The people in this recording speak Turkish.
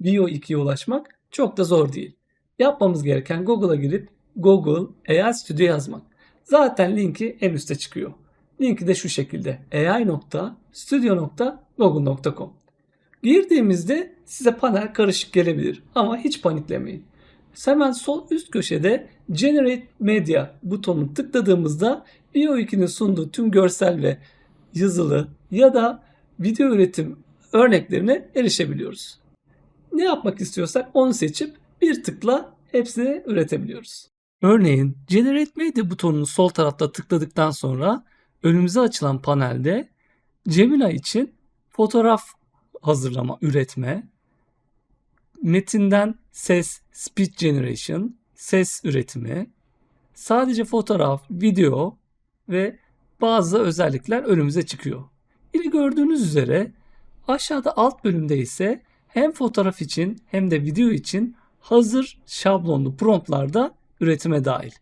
Veo 2'ye ulaşmak çok da zor değil. Yapmamız gereken Google'a girip Google AI Studio yazmak. Zaten linki en üstte çıkıyor. Linki de şu şekilde ai.studio.google.com Girdiğimizde size panel karışık gelebilir ama hiç paniklemeyin. Hemen sol üst köşede Generate Media butonunu tıkladığımızda Veo 2'nin sunduğu tüm görsel ve yazılı ya da video üretim örneklerine erişebiliyoruz. Ne yapmak istiyorsak onu seçip bir tıkla hepsini üretebiliyoruz. Örneğin Generate Media butonunu sol tarafta tıkladıktan sonra önümüze açılan panelde Gemini için fotoğraf hazırlama, üretme, metinden ses, speech generation, ses üretimi, sadece fotoğraf, video ve bazı özellikler önümüze çıkıyor. Yine gördüğünüz üzere aşağıda alt bölümde ise hem fotoğraf için hem de video için hazır şablonlu promptlar da üretime dahil.